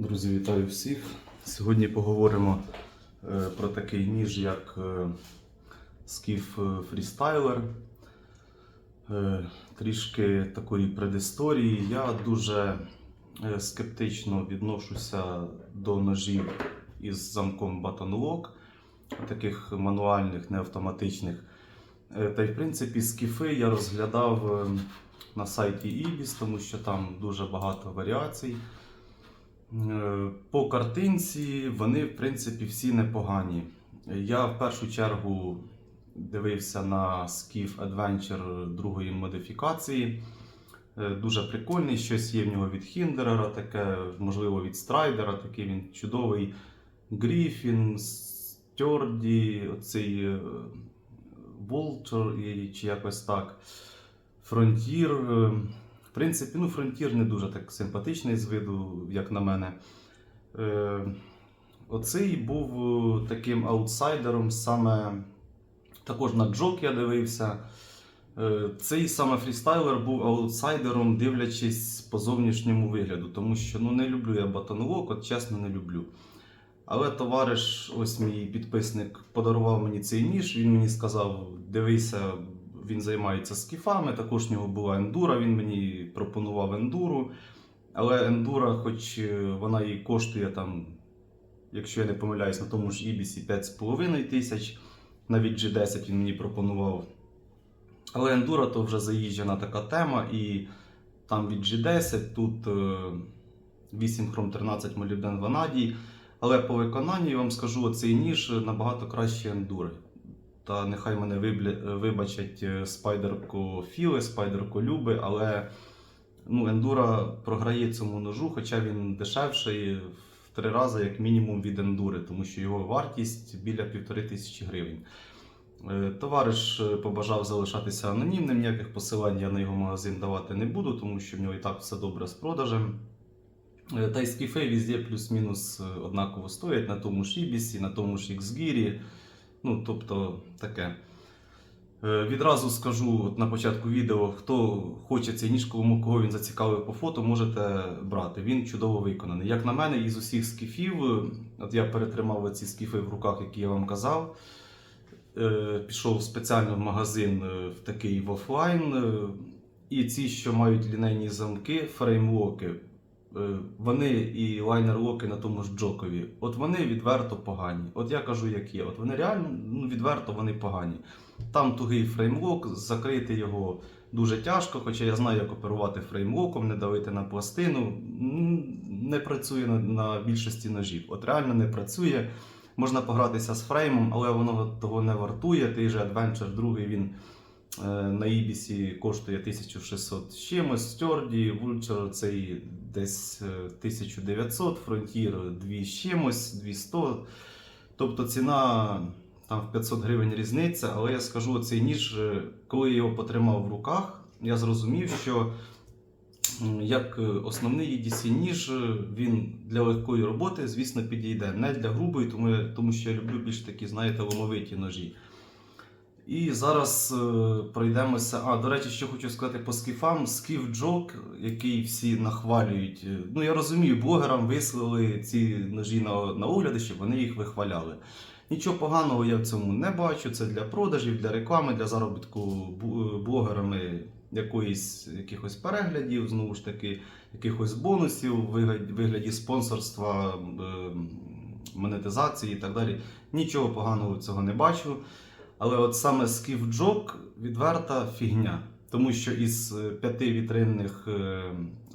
Друзі, вітаю всіх. Сьогодні поговоримо е, про такий ніж, як е, Freestyler. Е, Трішки такої предісторії. Я дуже скептично відношуся до ножів із замком Lock, таких мануальних, не автоматичних. Е, Та й в принципі скіфи я розглядав на сайті Ibis, тому що там дуже багато варіацій. Е, По картинці вони, в принципі, всі непогані. Я в першу чергу дивився на Skiff Adventure другої модифікації. Е, Дуже прикольний, щось є в нього від Хіндерера, таке, можливо, від Страйдера, такий він чудовий. Гріфін, Стьорді, оцей е, Волтер, чи якось так. Фронтір. В принципі, ну, фронтір не дуже так симпатичний з виду, як на мене. Е, Оцей був е, таким аутсайдером саме також на Джок я дивився. Е, Цей саме фрістайлер був аутсайдером, дивлячись по зовнішньому вигляду, тому що ну, не люблю я батонлок, от чесно не люблю. Але товариш, ось мій підписник, подарував мені цей ніж. Він мені сказав: дивися, він займається скіфами. Також в нього була ендура. Він мені пропонував ендуру. Але ендура, хоч е, вона і коштує там, якщо я не помиляюсь, на тому ж Ібісі 5,5 тисяч, навіть G10 він мені пропонував. Але ендура то вже заїжджена така тема, і там від G10 тут е, 8 хром 13 молібден ванадій. Але по виконанню я вам скажу, цей ніж набагато краще ендури. Та нехай мене вибачать е, спайдерко Філи, спайдерко Люби, але ну, ендура програє цьому ножу, хоча він дешевший в три рази, як мінімум, від ендури, тому що його вартість біля півтори тисячі гривень. Е, Товариш е, побажав залишатися анонімним, ніяких посилань я на його магазин давати не буду, тому що в нього і так все добре з продажем. Та й скіфи везде плюс-мінус однаково стоять на тому ж Ібісі, на тому ж Xgear. Ну, тобто таке. Е, Відразу скажу от на початку відео, хто хоче цей ніж, кого він зацікавив по фото, можете брати. Він чудово виконаний. Як на мене, із усіх скіфів, от я перетримав ці скіфи в руках, які я вам казав. Е, Пішов спеціально в магазин е, в такий в офлайн. І ці, що мають лінейні замки, фреймлоки, вони і лайнер-локи на тому ж Джокові, от вони відверто погані. От я кажу, як є. От вони реально ну, відверто вони погані. Там тугий фреймлок, закрити його дуже тяжко, хоча я знаю, як оперувати фреймлоком, не давити на пластину. Не працює на, на більшості ножів. От реально не працює. Можна погратися з фреймом, але воно того не вартує. Той же Adventure 2 він е, на Ібісі коштує 1600 з чимось, Стьорді, Vulture цей десь е, 1900, Frontier 2 з чимось, 200. Тобто ціна там в 500 гривень різниця, але я скажу, цей ніж, е, коли я його потримав в руках, я зрозумів, що як е, основний EDC ніж, е, він для легкої роботи, звісно, підійде. Не для грубої, тому, тому що я люблю більш такі, знаєте, ломовиті ножі. І зараз е, пройдемося. А, до речі, що хочу сказати по скіфам. Скіф Джок, який всі нахвалюють. Е, Ну, я розумію, блогерам вислали ці ножі на, на огляди, щоб вони їх вихваляли. Нічого поганого я в цьому не бачу. Це для продажів, для реклами, для заробітку бу- блогерами якоїсь, якихось переглядів, знову ж таки, якихось бонусів вигляді, вигляді спонсорства, е, монетизації і так далі. Нічого поганого цього не бачу. Але от саме Jock відверта фігня. Тому що із е, п'яти вітринних е,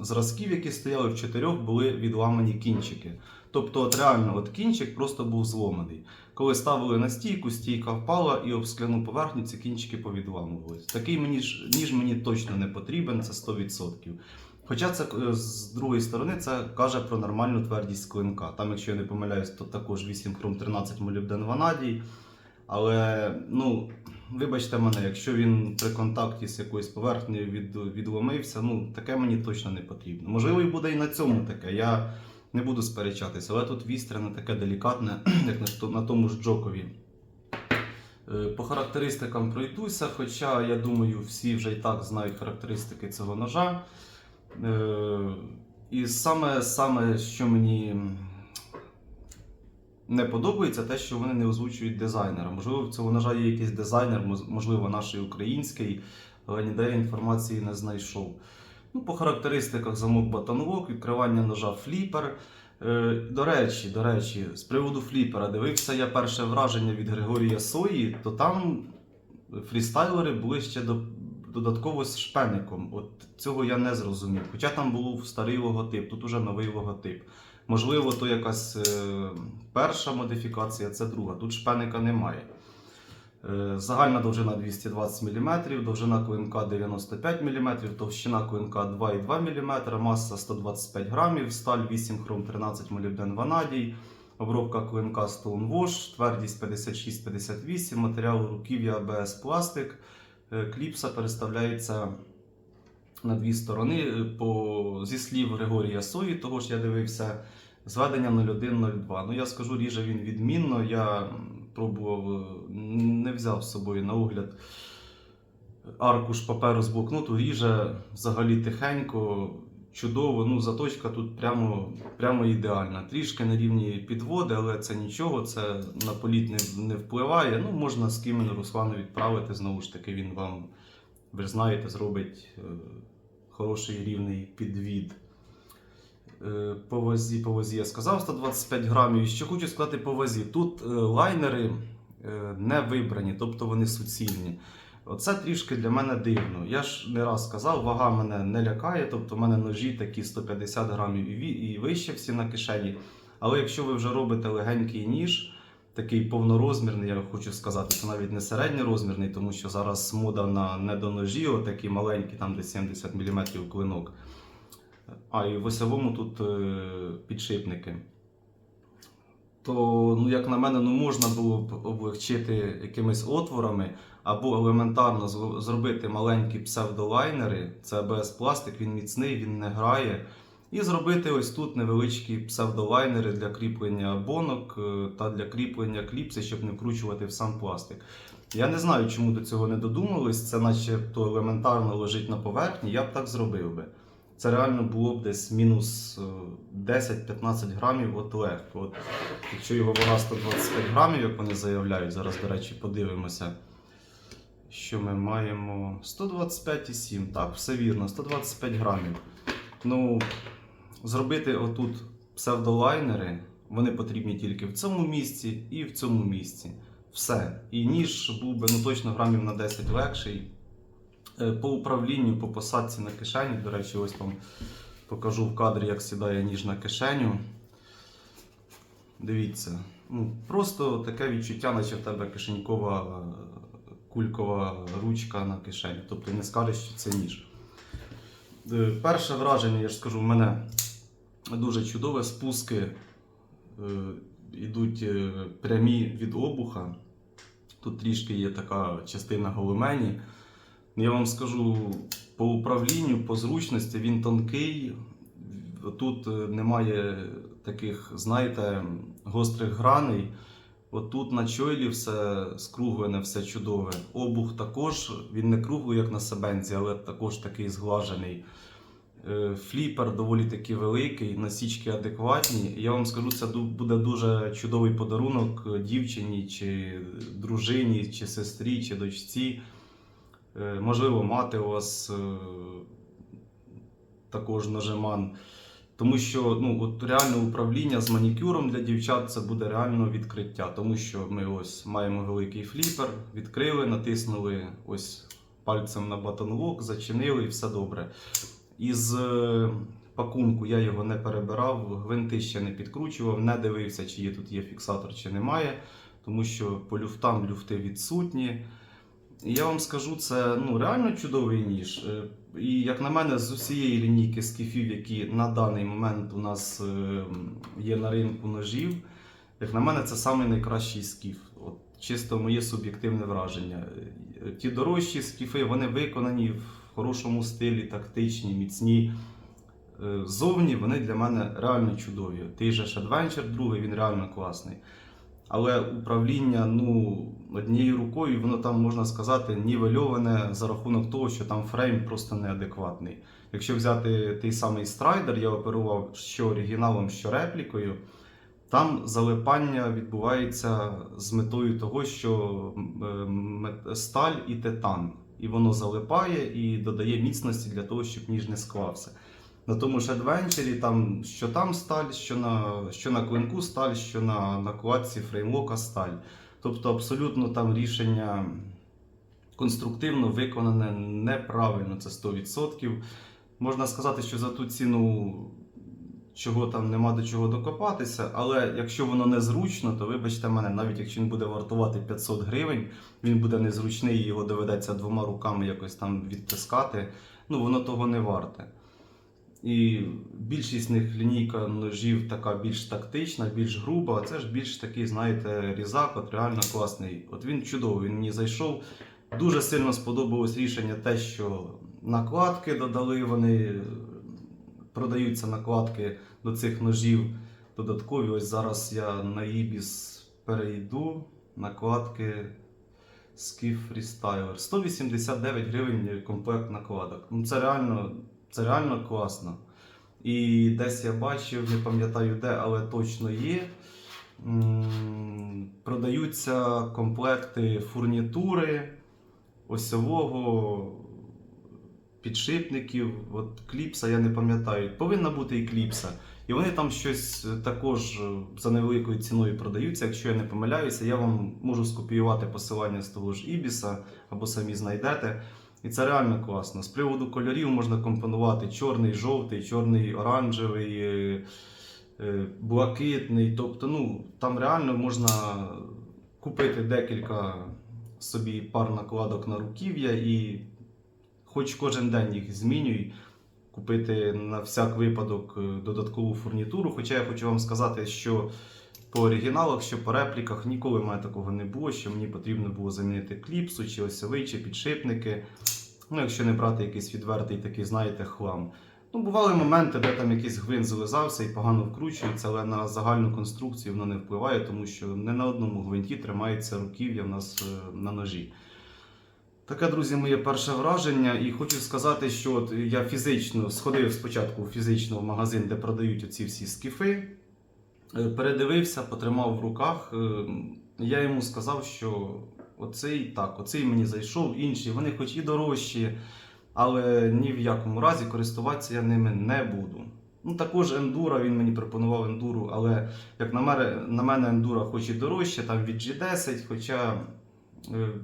зразків, які стояли в чотирьох, були відламані кінчики. Тобто, от реально, от кінчик просто був зломаний. Коли ставили на стійку, стійка впала і об скляну поверхню ці кінчики повідламувались. Такий мені ніж мені точно не потрібен, це 100%. Хоча це е, з другої сторони це каже про нормальну твердість клинка. Там, якщо я не помиляюсь, то також 8 хром 13 молібден ванадій. Але ну, вибачте мене, якщо він при контакті з якоюсь поверхнею від, відломився, ну таке мені точно не потрібно. Можливо, і буде і на цьому таке. Я не буду сперечатися, але тут вістряне таке делікатне, як на, тому ж Джокові. Е, По характеристикам пройдуся, хоча я думаю, всі вже і так знають характеристики цього ножа. Е, І саме, саме, що мені не подобається, те, що вони не озвучують дизайнера. Можливо, в цього ножа є якийсь дизайнер, можливо, наш український, але ніде інформації не знайшов. Ну, по характеристиках замок батонлок, відкривання ножа фліпер. Е, До речі, до речі, з приводу фліпера, дивився я перше враження від Григорія Сої, то там фрістайлери були ще до, додатково з шпеником. От цього я не зрозумів. Хоча там був старий логотип, тут уже новий логотип. Можливо, то якась е, перша модифікація, це друга. Тут шпеника немає. Е, Загальна довжина 220 мм, довжина клинка 95 мм, товщина клинка 2,2 мм, маса 125 грамів, сталь 8 хром 13 молібден ванадій, обробка клинка Stonewash, твердість 56-58, матеріал руків'я ABS пластик, Е, кліпса переставляється на дві сторони. Е, По, зі слів Григорія Сої, того ж я дивився, зведення 0102. Ну я скажу, ріже він відмінно. Я пробував, е, не взяв з собою на огляд аркуш паперу з блокноту, ріже взагалі тихенько, чудово. Ну, заточка тут прямо, прямо ідеальна. Трішки на рівні підводи, але це нічого, це на політ не, не впливає. Ну, можна з Кімену Руслану відправити, знову ж таки, він вам, ви знаєте, зробить е, хороший рівний підвід. Е, По вазі, по вазі я сказав 125 грамів. І Що хочу сказати по вазі. Тут е, лайнери е, не вибрані, тобто вони суцільні. Оце трішки для мене дивно. Я ж не раз сказав, вага мене не лякає, тобто в мене ножі такі 150 грамів і вище всі на кишені. Але якщо ви вже робите легенький ніж, такий повнорозмірний, я хочу сказати, це навіть не середньорозмірний, тому що зараз мода на недоножі, отакі маленькі, там де 70 мм клинок. А і в осьовому тут е, підшипники. То, ну, як на мене, ну, можна було б облегчити якимись отворами, або елементарно зробити маленькі псевдолайнери. Це без пластик, він міцний, він не грає. І зробити ось тут невеличкі псевдолайнери для кріплення бонок е, та для кріплення кліпси, щоб не вкручувати в сам пластик. Я не знаю, чому до цього не додумались. Це начебто елементарно лежить на поверхні, я б так зробив би. Це реально було б десь мінус е, 10-15 грамів от легко. От, якщо його вага 125 грамів, як вони заявляють, зараз, до речі, подивимося, що ми маємо 125,7. Так, все вірно, 125 грамів. Ну, зробити отут псевдолайнери, вони потрібні тільки в цьому місці і в цьому місці. Все. І ніж був би ну, точно грамів на 10 легший. Е, По управлінню, по посадці на кишені, до речі, ось вам покажу в кадрі, як сідає ніж на кишеню. Дивіться, ну, просто таке відчуття, наче в тебе кишенькова е, кулькова ручка на кишені. Тобто не скажеш, що це ніж. Е, Перше враження, я ж скажу, в мене дуже чудове. Спуски е, йдуть е, прямі від обуха. Тут трішки є така частина големені. Я вам скажу по управлінню, по зручності він тонкий. Тут е, немає таких, знаєте, гострих граней. Отут на чойлі все скруглене, все чудове. Обух також, він не круглий, як на себенці, але також такий зглажений. Е, Фліпер доволі таки великий, насічки адекватні. Я вам скажу, це буде дуже чудовий подарунок е, дівчині, чи дружині, чи сестрі, чи дочці. Е, Можливо, мати у вас також нажиман. Тому що ну, от реально управління з манікюром для дівчат це буде реально відкриття. Тому що ми ось маємо великий фліпер, відкрили, натиснули ось пальцем на батонлок, зачинили і все добре. Із е, пакунку я його не перебирав, гвинти ще не підкручував, не дивився, чи є тут є фіксатор, чи немає. Тому що по люфтам люфти відсутні. І я вам скажу, це ну, реально чудовий ніж. Е, І як на мене, з усієї лінійки скіфів, які на даний момент у нас е, є на ринку ножів, як на мене, це самий найкращий скіф. От, чисто моє суб'єктивне враження. Ті дорожчі скіфи, вони виконані в хорошому стилі, тактичні, міцні. Е, Ззовні вони для мене реально чудові. Той же ж Adventure другий, він реально класний. Але управління ну, однією рукою, воно там можна сказати, нівельоване за рахунок того, що там фрейм просто неадекватний. Якщо взяти той самий страйдер, я оперував що оригіналом, що реплікою. Там залипання відбувається з метою того, що м, е, сталь і титан. І воно залипає і додає міцності для того, щоб ніж не склався. На тому ж адвенчері, там, що там сталь, що на, що на клинку сталь, що на накладці фреймлока сталь. Тобто абсолютно там рішення конструктивно виконане неправильно, це 100%. Можна сказати, що за ту ціну чого там нема до чого докопатися, але якщо воно незручно, то вибачте мене, навіть якщо він буде вартувати 500 гривень, він буде незручний, і його доведеться двома руками якось там відтискати. Ну, воно того не варте. І більшість з них лінійка ножів така більш тактична, більш груба, а це ж більш такий, знаєте, різак, от реально класний. От він чудовий, він мені зайшов. Дуже сильно сподобалось рішення те, що накладки додали, вони продаються накладки до цих ножів додаткові. Ось зараз я на Ibis перейду. Накладки Skiff Freestyler. 189 гривень комплект накладок. Ну, це реально, це реально класно. І десь я бачив, не пам'ятаю де, але точно є. Продаються комплекти фурнітури, осьового, підшипників, от кліпса, я не пам'ятаю. Повинна бути і кліпса. І вони там щось також е, за невеликою ціною продаються. Якщо я не помиляюся, я вам можу скопіювати посилання з того ж Ібіса або самі знайдете. І це реально класно. З приводу кольорів можна компонувати чорний, жовтий, чорний, оранжевий, е, е, блакитний. Тобто, ну, там реально можна купити декілька собі пар накладок на руків'я і хоч кожен день їх змінюй, купити на всяк випадок е, додаткову фурнітуру. Хоча я хочу вам сказати, що по оригіналах, що по репліках ніколи в мене такого не було, що мені потрібно було замінити кліпсу, чи осьовий, чи підшипники. Ну, якщо не брати якийсь відвертий такий, знаєте, хлам. Ну, бували моменти, де там якийсь гвинт зализався і погано вкручується, але на загальну конструкцію воно не впливає, тому що не на одному гвинті тримається руків'я в нас е, на ножі. Таке, друзі, моє перше враження. І хочу сказати, що от я фізично сходив спочатку фізично в магазин, де продають оці всі скіфи. Е, Передивився, потримав в руках. Е, Я йому сказав, що оцей так, оцей мені зайшов, інші, вони хоч і дорожчі, але ні в якому разі користуватися я ними не буду. Ну, також ендура, він мені пропонував ендуру, але як на мене, на мене ендура хоч і дорожче, там від G10, хоча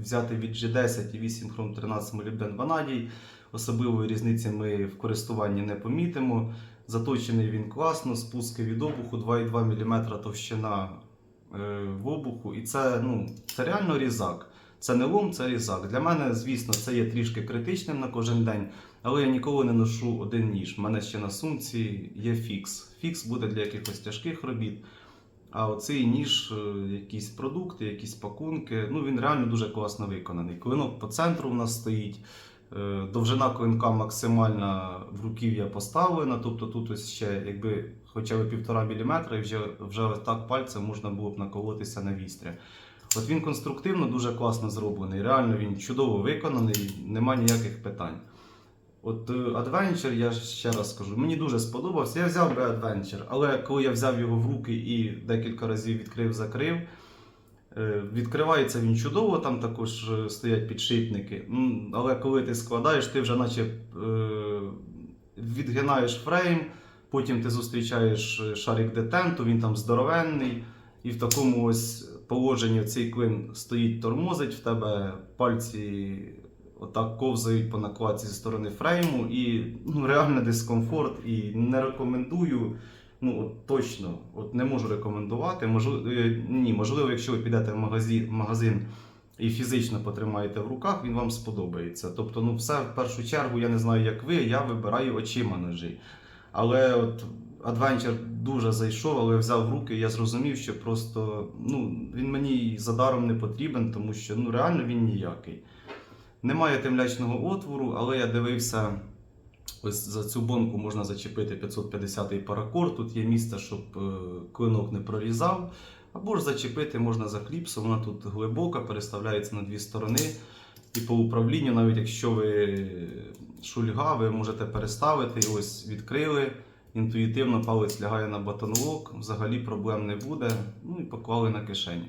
взяти від G10 і 8 хром 13 молібден ванадій, особливої різниці ми в користуванні не помітимо. Заточений він класно, спуски від обуху 2,2 мм товщина е, в обуху. І це, ну, це реально різак. Це не лом, це різак. Для мене, звісно, це є трішки критичним на кожен день, але я ніколи не ношу один ніж. У мене ще на сумці є фікс. Фікс буде для якихось тяжких робіт. А оцей ніж, е, якісь продукти, якісь пакунки, ну він реально дуже класно виконаний. Клинок по центру в нас стоїть. Е, Довжина клинка максимальна в руків'я поставлена, тобто тут ось ще якби хоча б півтора міліметра, і вже, вже так пальцем можна було б наколотися на вістря. От він конструктивно дуже класно зроблений. Реально він чудово виконаний, нема ніяких питань. От Adventure, я ще раз скажу, мені дуже сподобався. Я взяв би Adventure, але коли я взяв його в руки і декілька разів відкрив-закрив, е, відкривається він чудово, там також е, стоять підшипники. Але коли ти складаєш, ти вже наче е, відгинаєш фрейм, потім ти зустрічаєш шарик детенту, він там здоровенний, і в такому ось положенні цей клин стоїть, тормозить в тебе пальці отак ковзають по накладці зі сторони фрейму, і ну, реально дискомфорт. І не рекомендую. Ну, от точно, от не можу рекомендувати. Можливо, ні, можливо, якщо ви підете в магазин, магазин і фізично потримаєте в руках, він вам сподобається. Тобто, ну, все в першу чергу, я не знаю, як ви, я вибираю очима ножі. Але от Adventure дуже зайшов, але взяв в руки, і я зрозумів, що просто ну, він мені за даром не потрібен, тому що ну, реально він ніякий. Немає темлячного отвору, але я дивився, ось за цю бонку можна зачепити 550-й паракор. Тут є місце, щоб е, клинок не прорізав. Або ж зачепити можна за кліпсу, вона тут глибока, переставляється на дві сторони. і по управлінню, навіть якщо ви шульга, ви можете переставити. Ось відкрили. Інтуїтивно палець лягає на батонлок, взагалі проблем не буде. Ну і поклали на кишені.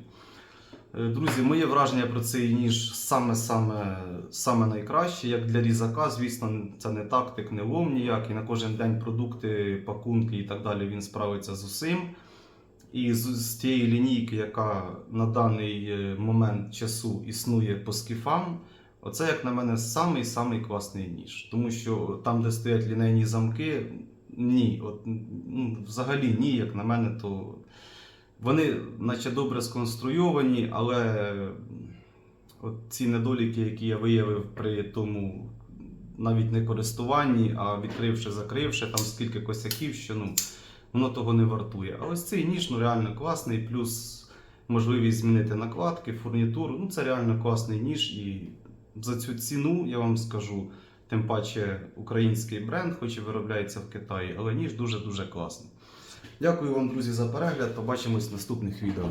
Е, Друзі, моє враження про цей ніж саме-саме саме найкраще. Як для різака, звісно, це не тактик, не лом ніякий. На кожен день продукти, пакунки і так далі він справиться з усім. І з, з тієї лінійки, яка на даний е, момент часу існує по скіфам, оце, як на мене, самий самий класний ніж. Тому що там, де стоять лінейні замки, ні, от, взагалі ні, як на мене, то вони наче добре сконструйовані, але от ці недоліки, які я виявив при тому навіть не користуванні, а відкривши, закривши, там скільки косяків, що ну, воно того не вартує. А ось цей ніж ну, реально класний, плюс можливість змінити накладки, фурнітуру. Ну, це реально класний ніж. І за цю ціну я вам скажу, тим паче український бренд, хоч і виробляється в Китаї, але ніж дуже-дуже класний. Дякую вам, друзі, за перегляд. Побачимось в наступних відео.